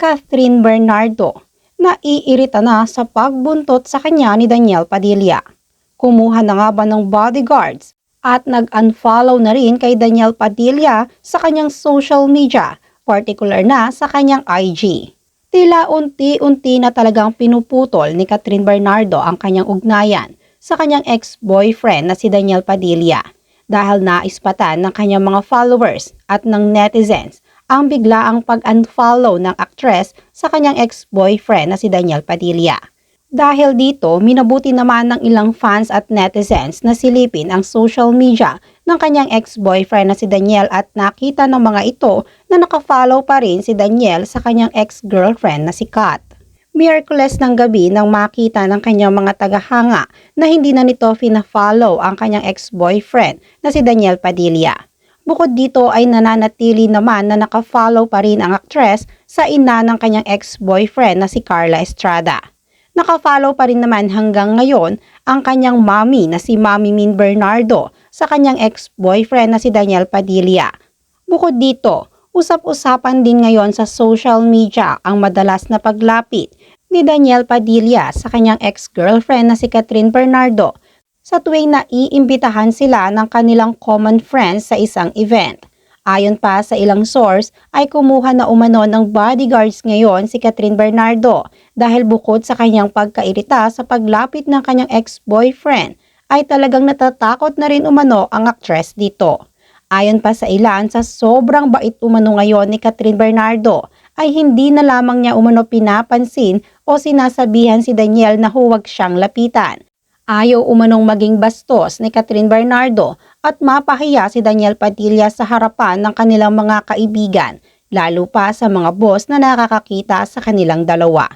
Catherine Bernardo, naiirita na sa pagbuntot sa kanya ni Daniel Padilla. Kumuha na nga ba ng bodyguards at nag-unfollow na rin kay Daniel Padilla sa kanyang social media, particular na sa kanyang IG. Tila unti-unti na talagang pinuputol ni Catherine Bernardo ang kanyang ugnayan sa kanyang ex-boyfriend na si Daniel Padilla dahil naispatan ng kanyang mga followers at ng netizens ang biglaang pag-unfollow ng actress sa kanyang ex-boyfriend na si Daniel Padilla. Dahil dito, minabuti naman ng ilang fans at netizens na silipin ang social media ng kanyang ex-boyfriend na si Daniel at nakita ng mga ito na nakafollow pa rin si Daniel sa kanyang ex-girlfriend na si Kat. Miyerkules ng gabi nang makita ng kanyang mga tagahanga na hindi na nito fina-follow ang kanyang ex-boyfriend na si Daniel Padilla. Bukod dito ay nananatili naman na nakafollow pa rin ang actress sa ina ng kanyang ex-boyfriend na si Carla Estrada. Nakafollow pa rin naman hanggang ngayon ang kanyang mommy na si Mami Min Bernardo sa kanyang ex-boyfriend na si Daniel Padilla. Bukod dito, usap-usapan din ngayon sa social media ang madalas na paglapit ni Daniel Padilla sa kanyang ex-girlfriend na si Catherine Bernardo sa tuwing naiimbitahan sila ng kanilang common friends sa isang event. Ayon pa sa ilang source ay kumuha na umano ng bodyguards ngayon si Catherine Bernardo dahil bukod sa kanyang pagkairita sa paglapit ng kanyang ex-boyfriend ay talagang natatakot na rin umano ang actress dito. Ayon pa sa ilan sa sobrang bait umano ngayon ni Catherine Bernardo ay hindi na lamang niya umano pinapansin o sinasabihan si Daniel na huwag siyang lapitan. Ayaw umanong maging bastos ni Catherine Bernardo at mapahiya si Daniel Padilla sa harapan ng kanilang mga kaibigan, lalo pa sa mga boss na nakakakita sa kanilang dalawa.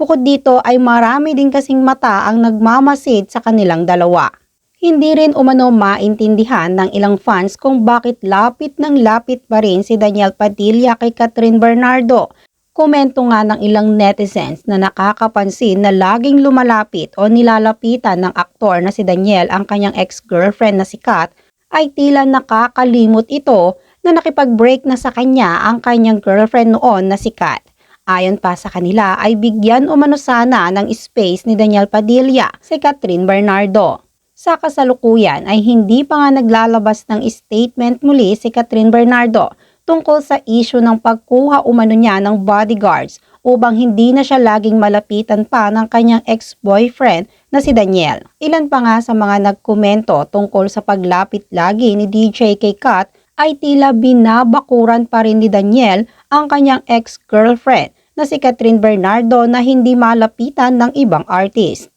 Bukod dito ay marami din kasing mata ang nagmamasid sa kanilang dalawa. Hindi rin umano maintindihan ng ilang fans kung bakit lapit ng lapit pa rin si Daniel Padilla kay Catherine Bernardo Komento nga ng ilang netizens na nakakapansin na laging lumalapit o nilalapitan ng aktor na si Daniel ang kanyang ex-girlfriend na si Kat ay tila nakakalimot ito na nakipag-break na sa kanya ang kanyang girlfriend noon na si Kat. Ayon pa sa kanila ay bigyan umano sana ng space ni Daniel Padilla si Catherine Bernardo. Sa kasalukuyan ay hindi pa nga naglalabas ng statement muli si Catherine Bernardo tungkol sa issue ng pagkuha umano niya ng bodyguards upang hindi na siya laging malapitan pa ng kanyang ex-boyfriend na si Daniel. Ilan pa nga sa mga nagkomento tungkol sa paglapit lagi ni DJ kay Kat ay tila binabakuran pa rin ni Daniel ang kanyang ex-girlfriend na si Catherine Bernardo na hindi malapitan ng ibang artist.